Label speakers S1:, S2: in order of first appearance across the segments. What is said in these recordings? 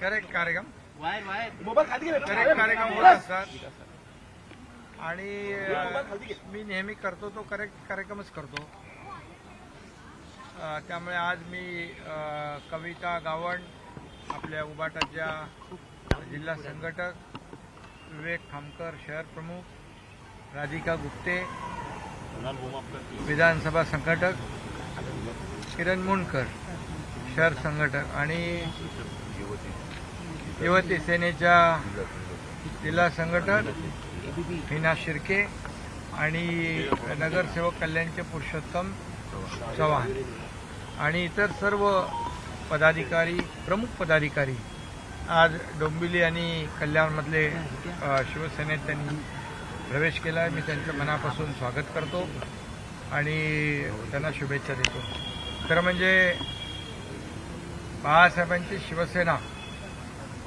S1: Correct कार्यक्रम. Correct कार्यक्रम होत असतात. आणि मी नेहमी करतो तो करेक्ट कार्यक्रमच करतो. त्यामुळे आज मी कविता गावण आपल्या उबाटाच्या जिल्हा संघटक विवेक खामकर शहर प्रमुख राधिका गुप्ते विधानसभा संघटक किरण मुंडकर शहर संघटक. आणि युवती सेनेच्या जिल्हा संघटन हिना शिर्के आणि नगरसेवक कल्याणचे पुरुषोत्तम चव्हाण. आणि इतर सर्व पदाधिकारी प्रमुख पदाधिकारी आज डोंबिवली आणि कल्याणमधले शिवसेनेत त्यांनी प्रवेश केला. आहे मी त्यांचं मनापासून स्वागत करतो आणि त्यांना शुभेच्छा देतो. खरं म्हणजे बाळासाहेबांची शिवसेना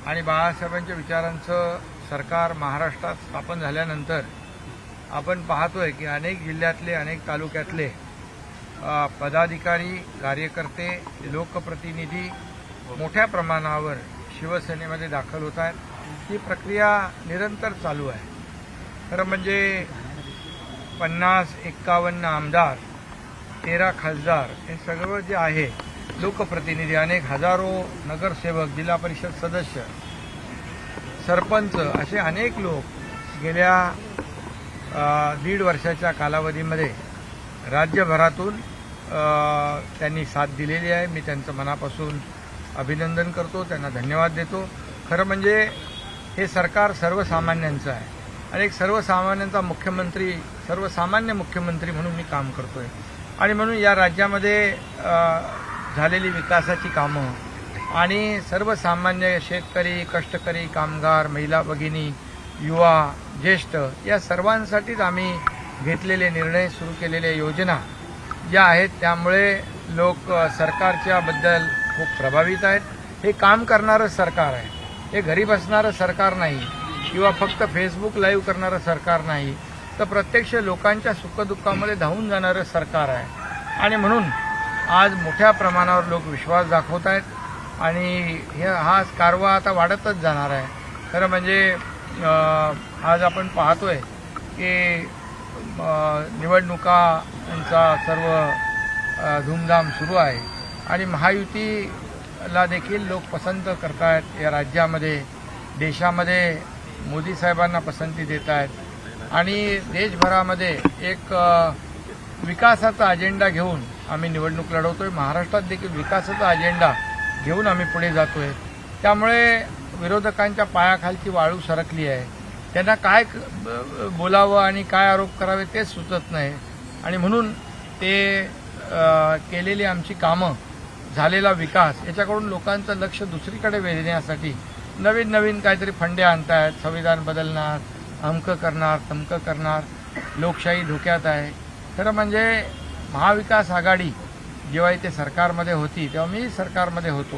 S1: आणि बाळासाहेबांच्या विचारांचं सरकार महाराष्ट्रात स्थापन झाल्यानंतर आपण पाहतोय की अनेक जिल्ह्यातले अनेक तालुक्यातले पदाधिकारी कार्यकर्ते लोकप्रतिनिधी मोठ्या प्रमाणावर शिवसेनेमध्ये दाखल होत आहेत. ही प्रक्रिया निरंतर चालू आहे. खरं म्हणजे पन्नास एक्कावन्न आमदार तेरा खासदार हे सगळं जे आहे लोकप्रतिनिधी अनेक हजारो नगरसेवक जिल्हा परिषद सदस्य सरपंच असे अनेक लोक गेल्या दीड वर्षाच्या कालावधीमध्ये राज्यभरातून त्यांनी साथ दिलेली आहे. मी त्यांचं मनापासून अभिनंदन करतो. त्यांना धन्यवाद देतो. खरं म्हणजे हे सरकार सर्वसामान्यांचं आहे. आणि एक सर्वसामान्यांचा मुख्यमंत्री सर्वसामान्य मुख्यमंत्री म्हणून मी काम करतोय. आणि म्हणून या राज्यामध्ये झालेली विकासाची कामं आणि सर्वसामान्य शेतकरी कष्टकरी कामगार महिला भगिनी युवा ज्येष्ठ या सर्वांसाठीच आम्ही घेतलेले निर्णय सुरू केलेल्या योजना ज्या आहेत त्यामुळे लोक सरकारच्याबद्दल सरकारच्या बद्दल खूप प्रभावित आहेत. हे काम करणारं सरकार आहे. हे घरी बसणारं सरकार नाही किंवा फक्त फेसबुक लाईव्ह करणारं सरकार नाही तर प्रत्यक्ष लोकांच्या सुखदुःखामध्ये धावून जाणारं सरकार आहे. आणि म्हणून आज मोठ्या प्रमाणावर लोक विश्वास दाखवत आहेत आणि हे हा कारवा आता वाढतच जाणार आहे. खरं म्हणजे आज आपण पाहतोय की निवडणुकांचा सर्व धूमधाम सुरू आहे. आणि महायुतीला देखील लोक पसंत करतायत. या राज्यामध्ये देशामध्ये मोदी साहेबांना पसंती देत आहेत आणि देशभरामध्ये एक विकासाचा अजेंडा घेऊन आम्ही निवडणूक लढवतोय. महाराष्ट्रात देखील विकासाचा अजेंडा घेऊन आम्ही पुढे जातोय. त्यामुळे विरोधकांच्या पायाखालची वाळू सरकली आहे. त्यांना काय बोलावं आणि काय आरोप करावे तेच सुचत नाही. आणि म्हणून ते केलेली आमची कामं झालेला विकास याच्याकडून लोकांचं लक्ष दुसरीकडे वेधण्यासाठी नवीन नवीन काहीतरी फंडे आणतायत. संविधान बदलणार अमकं करणार तमकं करणार लोकशाही धोक्यात आहे. खरं म्हणजे महाविकास आघाडी जेव्हा इथे सरकारमध्ये होती तेव्हा मी सरकारमध्ये होतो.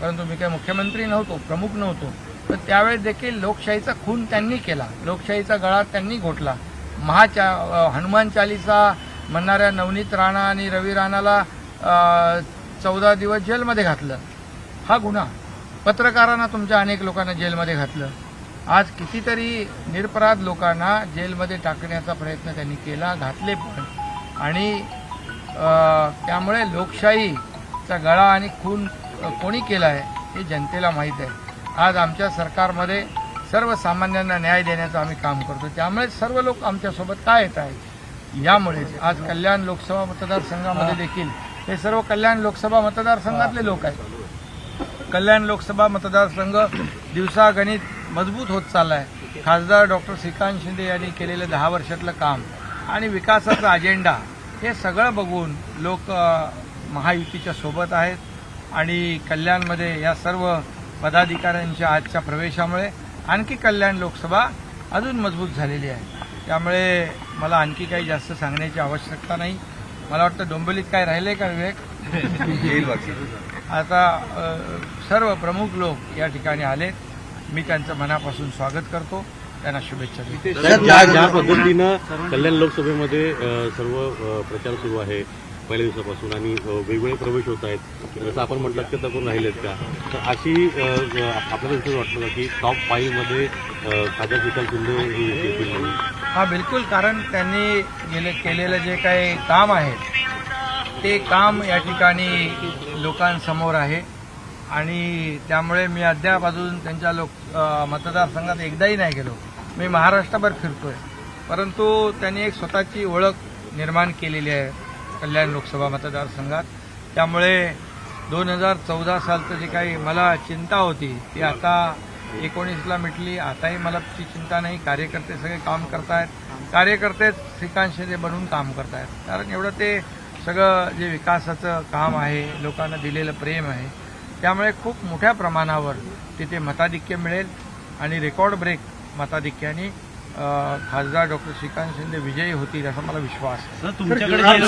S1: परंतु मी काही मुख्यमंत्री नव्हतो प्रमुख नव्हतो. तर त्यावेळेस देखील लोकशाहीचा खून त्यांनी केला. लोकशाहीचा गळा त्यांनी घोटला. महाचा हनुमान चालिसा म्हणणाऱ्या नवनीत राणा आणि रवी राणाला चौदा दिवस जेलमध्ये घातलं. हा गुन्हा पत्रकारांना तुमच्या अनेक लोकांना जेलमध्ये घातलं. आज कितीतरी निरपराध लोकांना जेलमध्ये टाकण्याचा प्रयत्न त्यांनी केला घातले पण. आणि त्यामुळे लोकशाहीचा गळा आणि खून कोणी केला आहे हे जनतेला माहीत आहे. आज आमच्या सरकारमध्ये सर्वसामान्यांना न्याय देण्याचं आम्ही काम करतो. त्यामुळे सर्व लोक आमच्यासोबत का येत आहेत? यामुळेच आज कल्याण लोकसभा मतदारसंघामध्ये देखील हे सर्व कल्याण लोकसभा मतदारसंघातले लोक आहेत. कल्याण लोकसभा मतदारसंघ दिवसागणित मजबूत होत चालला आहे खासदार डॉक्टर श्रीकांत शिंदे यांनी केलेलं दहा वर्षातलं काम आणि विकासाचा अजेंडा हे सगळं बघून लोक महायुतीच्या सोबत आहेत आणि कल्याणमध्ये या सर्व पदाधिकाऱ्यांच्या आजच्या प्रवेशामुळे आणखी कल्याण लोकसभा अजून मजबूत झालेली आहे. त्यामुळे मला आणखी काही जास्त सांगण्याची आवश्यकता नाही. मला वाटतं डोंबिवलीत काय राहिलंय का विवेक? आता सर्व प्रमुख लोक या ठिकाणी आलेत. मी त्यांचं मनापासून स्वागत करतो. त्यांना शुभेच्छा
S2: ज्या ज्या पद्धतीनं कल्याण लोकसभेमध्ये सर्व प्रचार सुरू आहे
S3: पहिल्या दिवसापासून आणि वेगवेगळे प्रवेश होत आहेत जसं आपण म्हटलं की करून राहिलेत का? तर अशी आपल्याला असं वाटतं का की टॉप फाईव्हमध्ये खासदार श्रीकांत शिंदे हे
S1: हा बिलकुल कारण त्यांनी गेले केलेलं जे काही काम आहे ते काम या ठिकाणी लोकांसमोर आहे. आणि त्यामुळे मी अद्याप अजून त्यांच्या लोक मतदारसंघात एकदाही नाही गेलो. मी महाराष्ट्रभर फिरतोय. परंतु त्यांनी एक स्वतःची ओळख निर्माण केलेली आहे कल्याण लोकसभा मतदारसंघात. त्यामुळे दोन हजार चौदा सालचं जे काही मला चिंता होती ती आता एकोणीसला मिटली. आताही मला ती चिंता नाही. कार्यकर्ते सगळे काम करतायत. कार्यकर्तेच श्रीकांत शिंदे बनून काम करतायत. कारण एवढं ते सगळं जे विकासाचं काम आहे लोकांना दिलेलं प्रेम आहे त्यामुळे खूप मोठ्या प्रमाणावर तिथे मताधिक्य मिळेल आणि रेकॉर्ड ब्रेक मताधिक्याने खासदार डॉक्टर श्रीकांत शिंदे विजयी होतील असा मला विश्वास आहे.
S2: सर तुमच्याकडे
S4: सर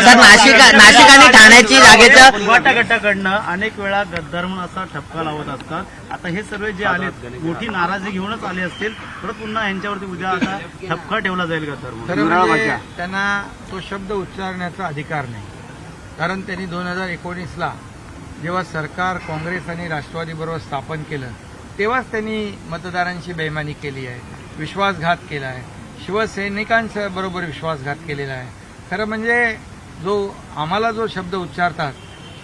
S4: सर नाशिक नाशिक आणि ठाण्याची जागेचं
S2: गटाकडनं अनेक वेळा गद्दार म्हणून असा ठपका लावत असतात. आता हे सर्व जे आले मोठी नाराजी घेऊनच आले असतील परत पुन्हा यांच्यावरती उद्या आता ठपका ठेवला जाईल गद्दार
S1: म्हणजे त्यांना तो शब्द उच्चारण्याचा अधिकार नाही. कारण त्यांनी दोन हजार एकोणीसला जेव्हा सरकार काँग्रेस आणि राष्ट्रवादीबरोबर स्थापन केलं तेव्हाच त्यांनी मतदारांशी बेमानी केली आहे. विश्वासघात केला आहे. शिवसैनिकांच्या बरोबर विश्वासघात केलेला आहे. खरं म्हणजे जो आम्हाला जो शब्द उच्चारतात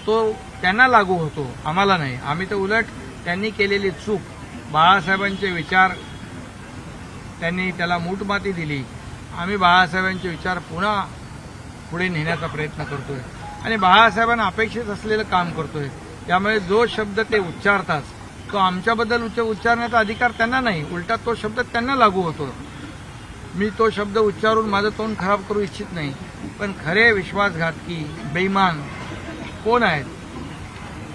S1: तो त्यांना लागू होतो आम्हाला नाही. आम्ही तर उलट त्यांनी केलेली चूक बाळासाहेबांचे विचार त्यांनी त्याला मूठमाती दिली. आम्ही बाळासाहेबांचे विचार पुन्हा पुढे नेण्याचा प्रयत्न करतोय. आणि बाळासाहेबांना अपेक्षित असलेलं काम करतोय. त्यामुळे जो शब्द ते उच्चारतात तो आमच्याबद्दल उच्च उच्चारण्याचा अधिकार त्यांना नाही उलटा तो शब्द त्यांना लागू होतो मी तो शब्द उच्चारून माझं तोंड खराब करू इच्छित नाही पण खरे विश्वासघातकी बेईमान कोण आहेत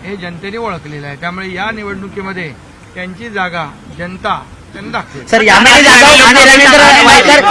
S1: हे जनतेने ओळखलेलं आहे त्यामुळे या निवडणुकीमध्ये त्यांची जागा जनता त्यांना दाखवेल
S4: सर यामध्ये जागा रवींद्र वायकर